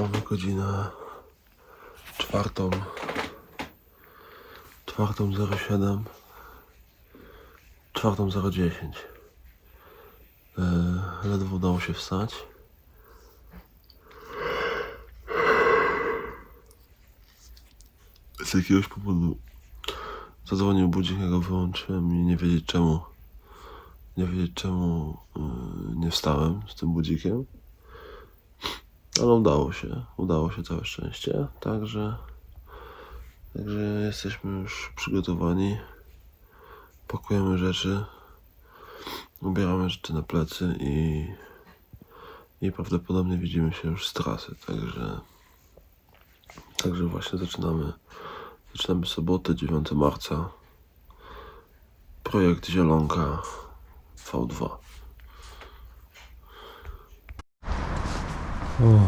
Mamy godzinę czwartą. Czwartą 07. Czwartą 010. Yy, ledwo udało się wstać. Z jakiegoś powodu zadzwonił budzik, ja go wyłączyłem i nie wiedzieć czemu. Nie wiedzieć czemu yy, nie wstałem z tym budzikiem. Ale udało się, udało się całe szczęście, także, także jesteśmy już przygotowani, pakujemy rzeczy, ubieramy rzeczy na plecy i, i prawdopodobnie widzimy się już z trasy, także, także właśnie zaczynamy, zaczynamy sobotę 9 marca, projekt Zielonka V2. O,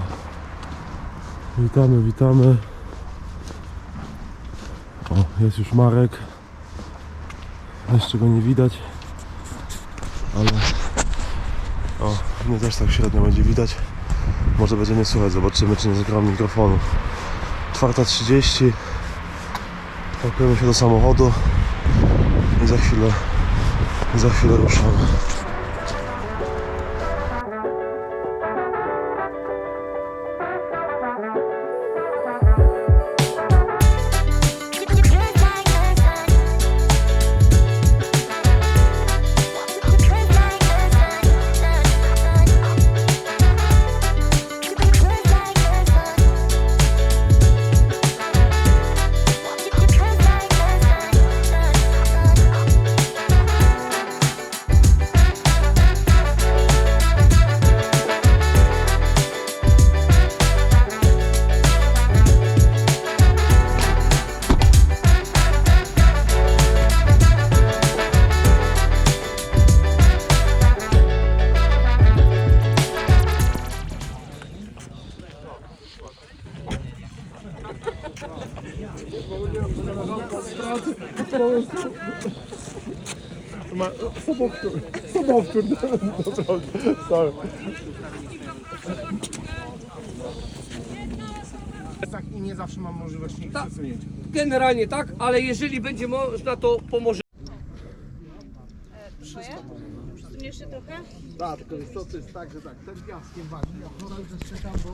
witamy, witamy. O, jest już Marek. Jeszcze go nie widać. Ale o, mnie też tak średnio będzie widać. Może będzie nie słychać, zobaczymy czy nie zagram mikrofonu. 4.30 Pakujemy się do samochodu i za chwilę za chwilę ruszamy. Tak i nie zawsze mam możliwość ich Tak. przesunięcia. Generalnie tak, ale jeżeli będzie można, to pomoże. Przesuniesz się trochę? Tak, tylko jest to, to jest tak, że tak, ten piaskiem ważny. Ja chora już czekam, bo...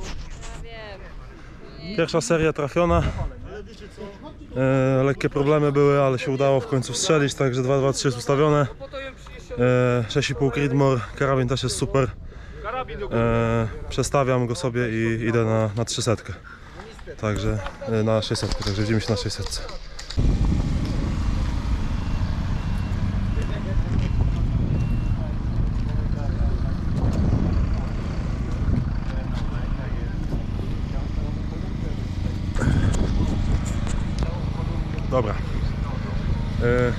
Wiem. Pierwsza seria trafiona. E, lekkie problemy były, ale się udało w końcu strzelić, także 2-2-3 jest ustawione. 6,5 Creedmoor, karabin też jest super. E, przestawiam go sobie i idę na, na 300. Także e, na 600, także widzimy się na 600. Dobra. E,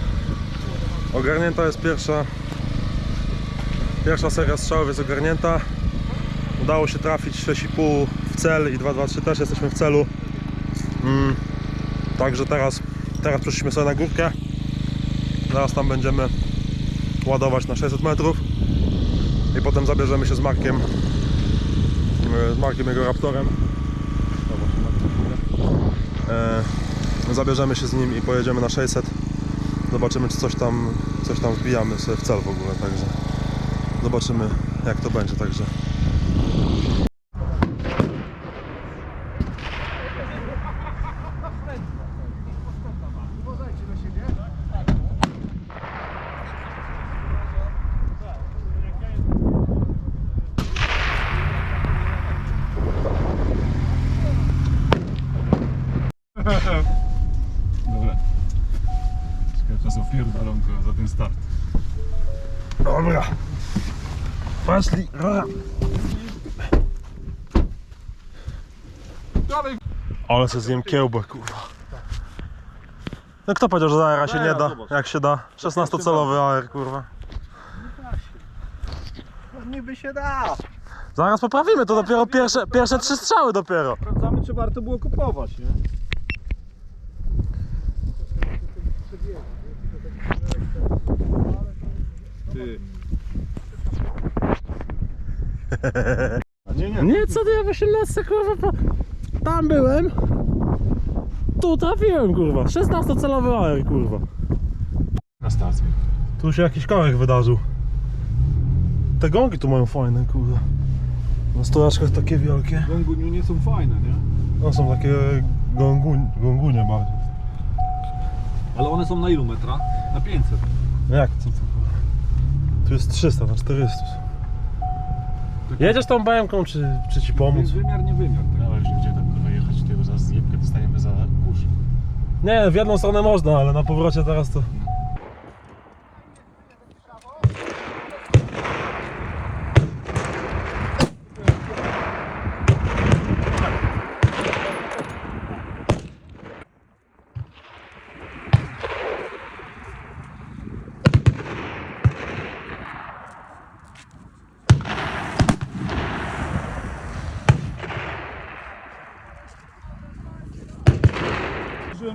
ogarnięta jest pierwsza Pierwsza seria strzałów jest ogarnięta. Udało się trafić 6,5 w cel i 2,23 też jesteśmy w celu. Mm, także teraz, teraz przeszliśmy sobie na górkę. Zaraz tam będziemy ładować na 600 metrów i potem zabierzemy się z Markiem e, z Markiem jego Raptorem. E, zabierzemy się z nim i pojedziemy na 600. Zobaczymy czy coś tam, coś tam wbijamy sobie w cel w ogóle, także zobaczymy jak to będzie, także Uważajcie na siebie. Dobra. Czekaj, czas opierdolą go za ten start. Dobra. Poszli. Ale se zjem kiełbę, kurwa. No kto powiedział, że za AR się nie da? Jak się da? 16-celowy AR, kurwa. Niby się da. Zaraz poprawimy, to dopiero pierwsze, pierwsze trzy strzały dopiero. Sprawdzamy, czy warto było kupować, nie? Ty. Nie, nie. Nie, co ty, ja właśnie lecę, kurwa, po... tam byłem. Tu trafiłem, kurwa. 16-celowy AR, kurwa. Na stacji. Tu się jakiś kawałek wydarzył. Te gągi tu mają fajne, kurwa. Na stojaczkach takie wielkie. Gonguniu nie są fajne, nie? No są takie gonguń, gongunie bardziej. Ale one są na ilu metra? Na 500. No jak, co to? Tu jest 300 na 400. Jedziesz tą BM-ką, czy, czy ci pomóc? Wymiar, nie wymiar. Tak. Ale że gdzie tam kurwa jechać, tego za zjebkę dostaniemy za kurz. Nie, w jedną stronę można, ale na powrocie teraz to...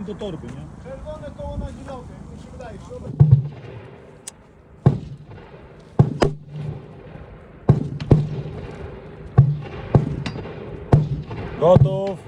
Do torby, nie? Czerwone koło na gilowie, mi się wydaje. Gotów.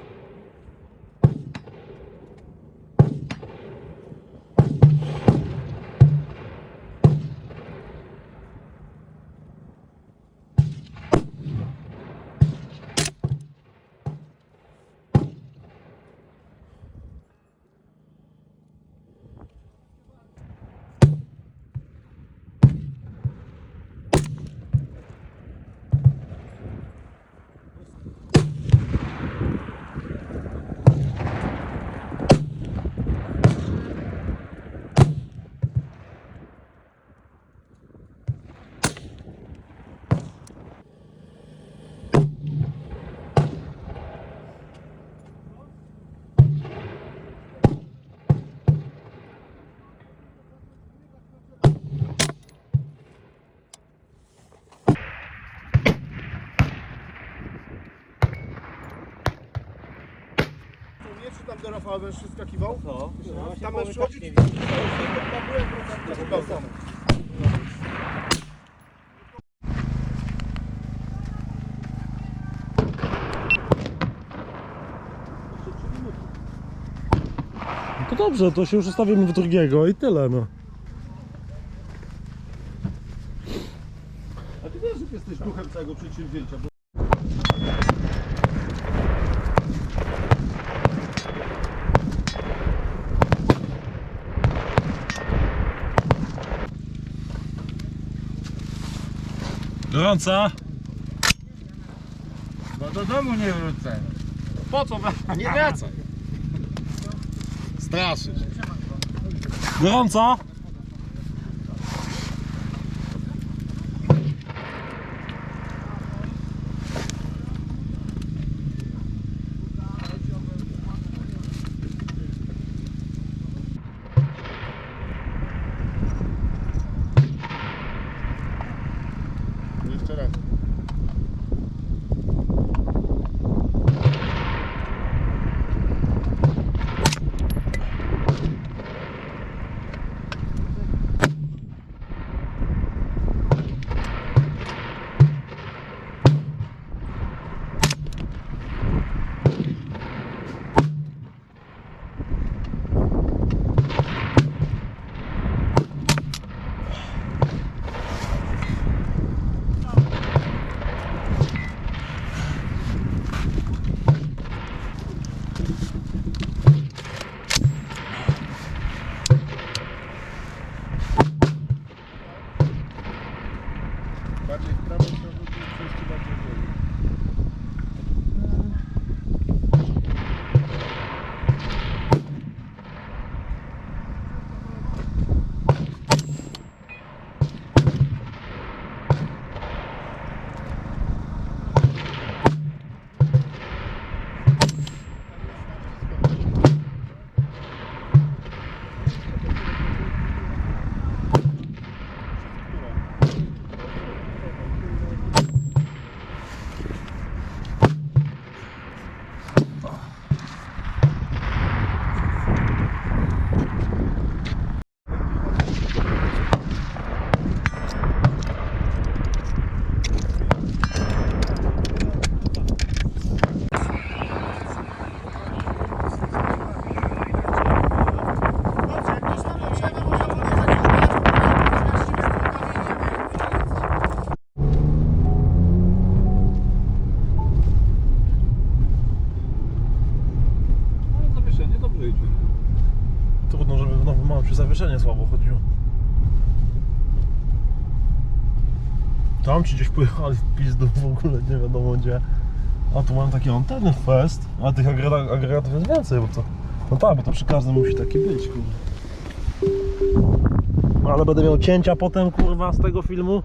Czy tam do Rafała będziesz skakiwał? No, Tam będziesz przychodzić? No to dobrze, to się już ustawimy w drugiego i tyle, no. A ty wiesz, że jesteś duchem całego przedsięwzięcia. Bo... Gorąca? No do domu nie wrócę. Po co? Nie wracaj. Straszysz. Gorąca? Zawieszenie słabo chodziło. Tam ci gdzieś pojechali w pizdu w ogóle, nie wiadomo gdzie. A tu mam taki anteny fest, a tych agrega- agregatów jest więcej, bo to... No tak, bo to przy każdym musi taki być, kurwa. Ale będę miał cięcia potem, kurwa, z tego filmu.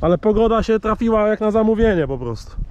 Ale pogoda się trafiła jak na zamówienie po prostu.